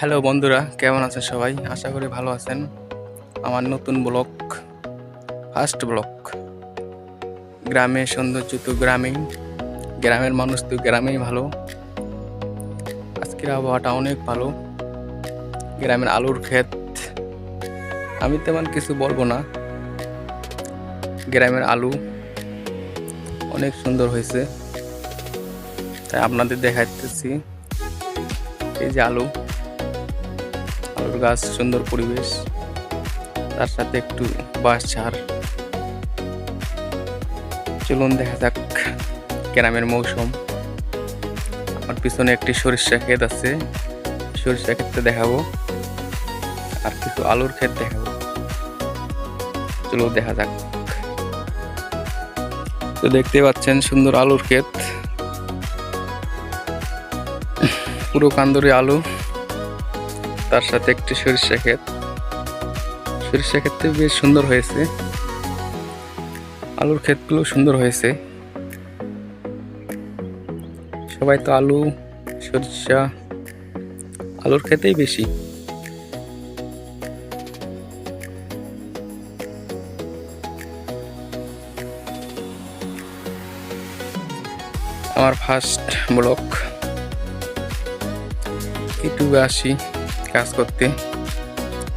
Hello বন্ধুরা। কেমন আছেন সবাই? আশা করি ভালো আছেন। আমার নতুন ব্লগ ফার্স্ট ব্লগ। গ্রামের সৌন্দর্য তো গ্রামেই। গ্রামের মানুষ তো গ্রামেই ভালো। আজকের আবহাওয়াটা অনেক ভালো। গ্রামের আলুর ক্ষেত। আমি তেমন কিছু বলব না। গ্রামের আলু অনেক সুন্দর হয়েছে। তাই আপনাদের দেখাইতেছি। এই যে আলু। আলুর গাছ, সুন্দর পরিবেশ, তার সাথে একটু বাঁশ, ঝাড়। চলুন দেখা যাক গ্রামের মৌসুম। আমার পিছনে একটি সরিষা ক্ষেত আছে, সরিষা ক্ষেতটা দেখাবো। আর কিছু আলুর ক্ষেত দেখাবো। চলো দেখা যাক। তো দেখতে পাচ্ছেন সুন্দর আলুর ক্ষেত। পুরো কান্দুরি আলু। তার সাথে একটি সরিষা ক্ষেত। সরিষা ক্ষেত্রে বেশ সুন্দর হয়েছে। আলুর ক্ষেতগুলো সুন্দর হয়েছে। সবাই তো আলু, সরিষা, আলুর ক্ষেতেই বেশি। আমার ফার্স্ট ব্লক ইউটিউবে আসি। কাজ করতে।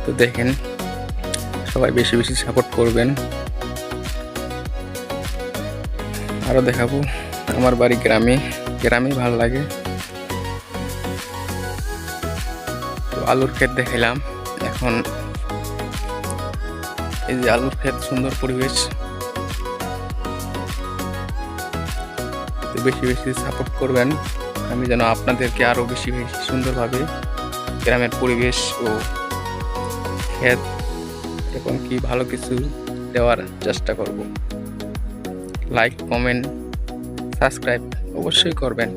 তো দেখেন, সবাই বেশি বেশি সাপোর্ট করবেন। আরও দেখাবো আমার বাড়ি গ্রামে। গ্রামে ভালো লাগে। তো আলুর ক্ষেত দেখাইলাম। এখন এই যে আলুর ক্ষেত, সুন্দর পরিবেশ। বেশি বেশি সাপোর্ট করবেন। আমি যেন আপনাদেরকে আরও বেশি বেশি সুন্দরভাবে গ্রামের পরিবেশ ও ক্ষেত এবং কি ভালো কিছু দেওয়ার চেষ্টা করব। লাইক কমেন্ট সাবস্ক্রাইব অবশ্যই করবেন।